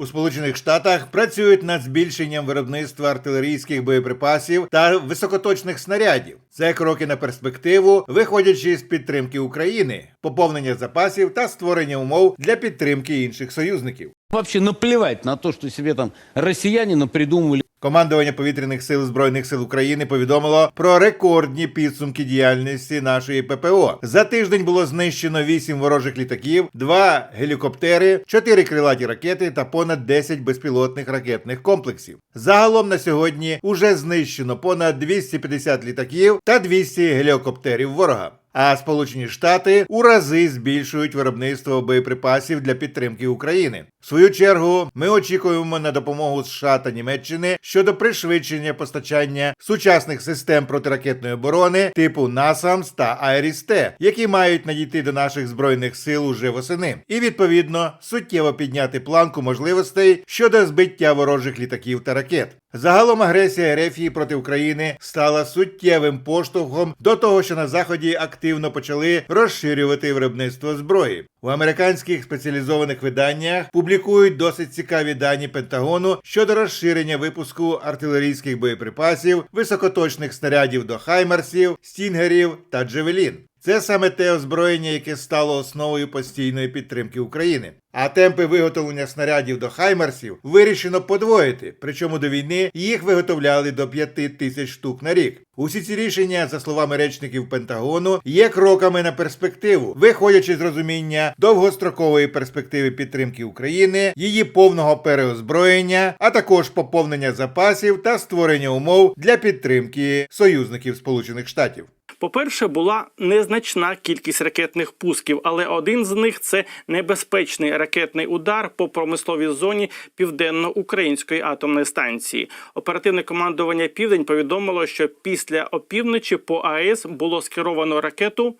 У Сполучених Штатах працюють над збільшенням виробництва артилерійських боєприпасів та високоточних снарядів. Це кроки на перспективу, виходячи з підтримки України, поповнення запасів та створення умов для підтримки інших союзників. Вообще наплевать на то, что себе там россияне напридумывали. Командування повітряних сил збройних сил України повідомило про рекордні підсумки діяльності нашої ППО. За тиждень було знищено 8 ворожих літаків, 2 гелікоптери, 4 крилаті ракети та понад 10 безпілотних ракетних комплексів. Загалом на сьогодні уже знищено понад 250 літаків та 200 гелікоптерів ворога. А Сполучені Штати у рази збільшують виробництво боєприпасів для підтримки України. В свою чергу ми очікуємо на допомогу США та Німеччини щодо пришвидшення постачання сучасних систем протиракетної оборони типу NASAMS та IRIS-T, які мають надійти до наших збройних сил уже восени, і відповідно суттєво підняти планку можливостей щодо збиття ворожих літаків та ракет. Загалом агресія Рефії проти України стала суттєвим поштовхом до того, що на заході активно почали розширювати виробництво зброї. У американських спеціалізованих виданнях публікують досить цікаві дані Пентагону щодо розширення випуску артилерійських боєприпасів, високоточних снарядів до хаймерсів, стінгерів та джевелін. Це саме те озброєння, яке стало основою постійної підтримки України. А темпи виготовлення снарядів до хаймерсів вирішено подвоїти. Причому до війни їх виготовляли до 5 тисяч штук на рік. Усі ці рішення, за словами речників Пентагону, є кроками на перспективу, виходячи з розуміння довгострокової перспективи підтримки України, її повного переозброєння, а також поповнення запасів та створення умов для підтримки союзників Сполучених Штатів. По-перше, була незначна кількість ракетних пусків, але один з них це небезпечний ракетний удар по промисловій зоні південно-української атомної станції. Оперативне командування Південь повідомило, що після опівночі по АЕС було скеровано ракету.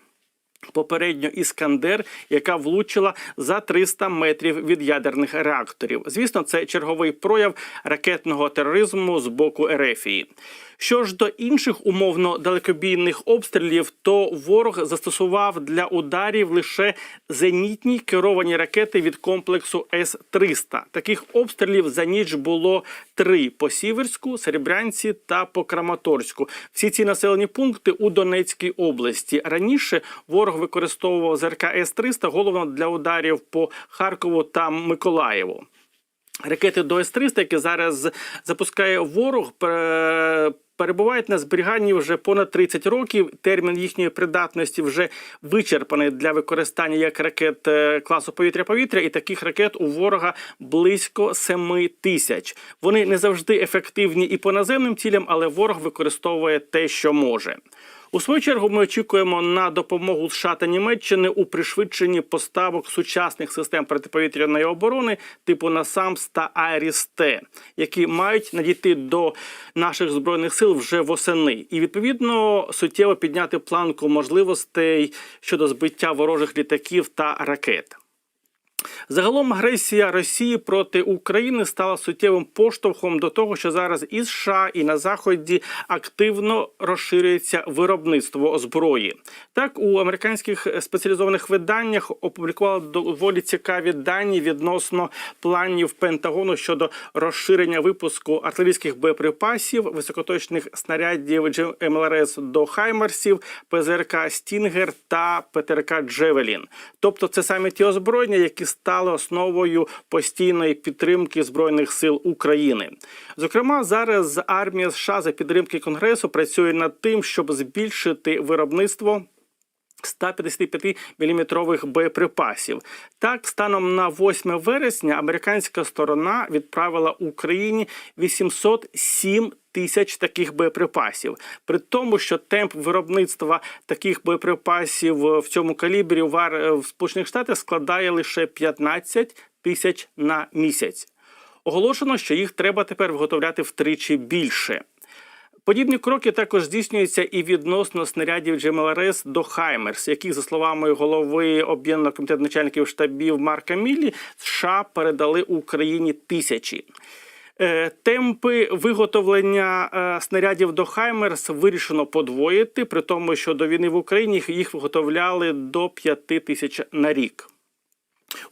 Попередньо Іскандер, яка влучила за 300 метрів від ядерних реакторів. Звісно, це черговий прояв ракетного тероризму з боку Ерефії. Що ж до інших умовно далекобійних обстрілів, то ворог застосував для ударів лише зенітні керовані ракети від комплексу С-300. Таких обстрілів за ніч було три по Сіверську, Серебрянці та по Краматорську. Всі ці населені пункти у Донецькій області. Раніше ворог використовував ЗРК С-300 головно для ударів по Харкову та Миколаєву. Ракети до С-300, які зараз запускає ворог, перебувають на зберіганні вже понад 30 років. Термін їхньої придатності вже вичерпаний для використання як ракет е, класу повітря-повітря, і таких ракет у ворога близько 7 тисяч. Вони не завжди ефективні і по наземним цілям, але ворог використовує те, що може. У свою чергу ми очікуємо на допомогу США та Німеччини у пришвидшенні поставок сучасних систем протиповітряної оборони типу НАСАМС та АРІС-Т, які мають надійти до наших збройних сил вже восени, і відповідно суттєво підняти планку можливостей щодо збиття ворожих літаків та ракет. Загалом агресія Росії проти України стала суттєвим поштовхом до того, що зараз і США, і на заході активно розширюється виробництво зброї. Так у американських спеціалізованих виданнях опублікували доволі цікаві дані відносно планів Пентагону щодо розширення випуску артилерійських боєприпасів, високоточних снарядів МЛРС до Хаймерсів, ПЗРК Стінгер та ПТРК Джевелін. Тобто, це саме ті озброєння, які стали основою постійної підтримки збройних сил України. Зокрема, зараз армія США за підтримки Конгресу працює над тим, щоб збільшити виробництво. 155 мм боєприпасів. Так, станом на 8 вересня американська сторона відправила Україні 807 тисяч таких боєприпасів. При тому, що темп виробництва таких боєприпасів в цьому калібрі в Сполучених Штатах складає лише 15 тисяч на місяць. Оголошено, що їх треба тепер виготовляти втричі більше. Подібні кроки також здійснюються і відносно снарядів GMLRS до Хаймерс, яких, за словами голови об'єднаного комітету начальників штабів Марка Міллі, США передали Україні тисячі. Е, Темпи виготовлення е, снарядів до Хаймерс вирішено подвоїти, при тому, що до війни в Україні їх виготовляли до 5 тисяч на рік.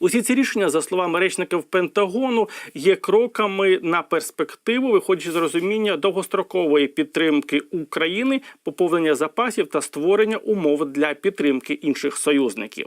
Усі ці рішення, за словами речників Пентагону, є кроками на перспективу, виходячи з розуміння довгострокової підтримки України, поповнення запасів та створення умов для підтримки інших союзників.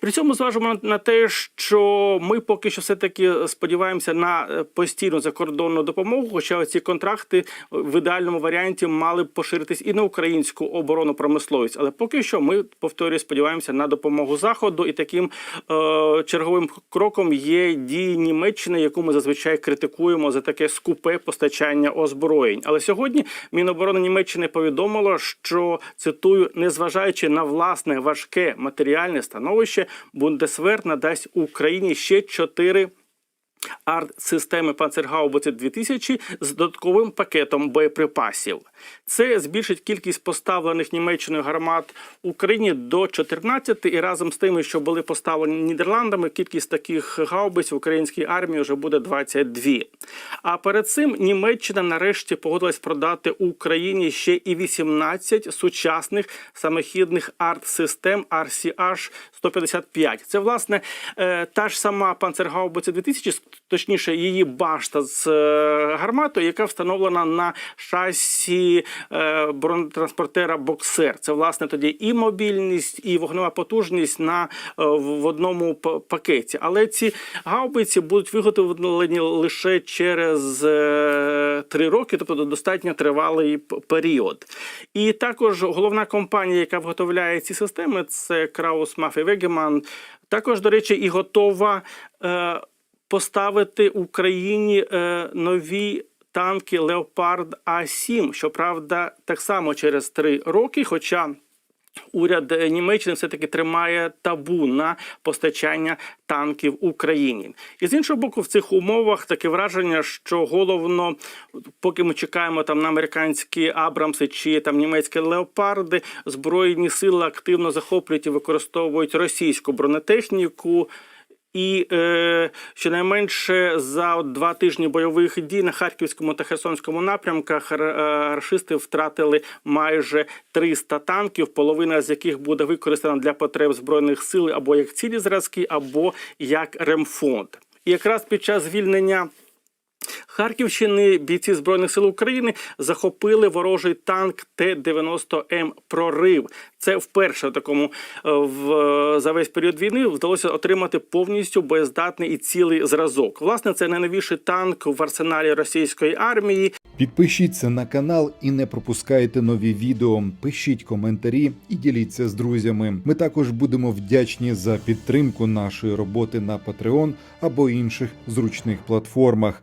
При цьому зважимо на те, що ми поки що все таки сподіваємося на е, постійну закордонну допомогу. Хоча ці контракти в ідеальному варіанті мали б поширитись і на українську оборонну промисловість. Але поки що ми повторюю, сподіваємося на допомогу заходу, і таким е, черговим кроком є дії Німеччини, яку ми зазвичай критикуємо за таке скупе постачання озброєнь. Але сьогодні Міноборони Німеччини повідомило, що цитую, незважаючи на власне важке матеріальне становище, Бундесвер надасть Україні ще чотири арт-системи Панцергаубиці 2000 з додатковим пакетом боєприпасів. Це збільшить кількість поставлених Німеччиною гармат Україні до 14, і разом з тими, що були поставлені Нідерландами, кількість таких гаубиць в українській армії вже буде 22. А перед цим Німеччина нарешті погодилась продати Україні ще і 18 сучасних самохідних арт-систем RCH 155. Це власне е, та ж сама Панцергаубиця 2000, точніше, її башта з е, гарматою, яка встановлена на шасі е, бронетранспортера Боксер. Це власне тоді і мобільність, і вогнева потужність на е, в одному пакеті. Але ці гаубиці будуть виготовлені лише через три роки, тобто достатньо тривалий період. І також головна компанія, яка виготовляє ці системи, це Краус Мафі Вегеман. Також, до речі, і готова. Поставити Україні е, нові танки Леопард А7. Щоправда, так само через три роки. Хоча уряд е, Німеччини все таки тримає табу на постачання танків Україні. І з іншого боку, в цих умовах таке враження, що головно, поки ми чекаємо там на американські Абрамси чи там німецькі леопарди, збройні сили активно захоплюють і використовують російську бронетехніку. І е, щонайменше за два тижні бойових дій на харківському та херсонському напрямках е, рашисти втратили майже 300 танків, половина з яких буде використана для потреб збройних сил або як цілі зразки, або як ремфонд. І якраз під час звільнення. Харківщини бійці збройних сил України захопили ворожий танк Т-90М Прорив. Це вперше в такому е, в за весь період війни вдалося отримати повністю боєздатний і цілий зразок. Власне, це найновіший танк в арсеналі російської армії. Підпишіться на канал і не пропускайте нові відео. Пишіть коментарі і діліться з друзями. Ми також будемо вдячні за підтримку нашої роботи на Patreon або інших зручних платформах.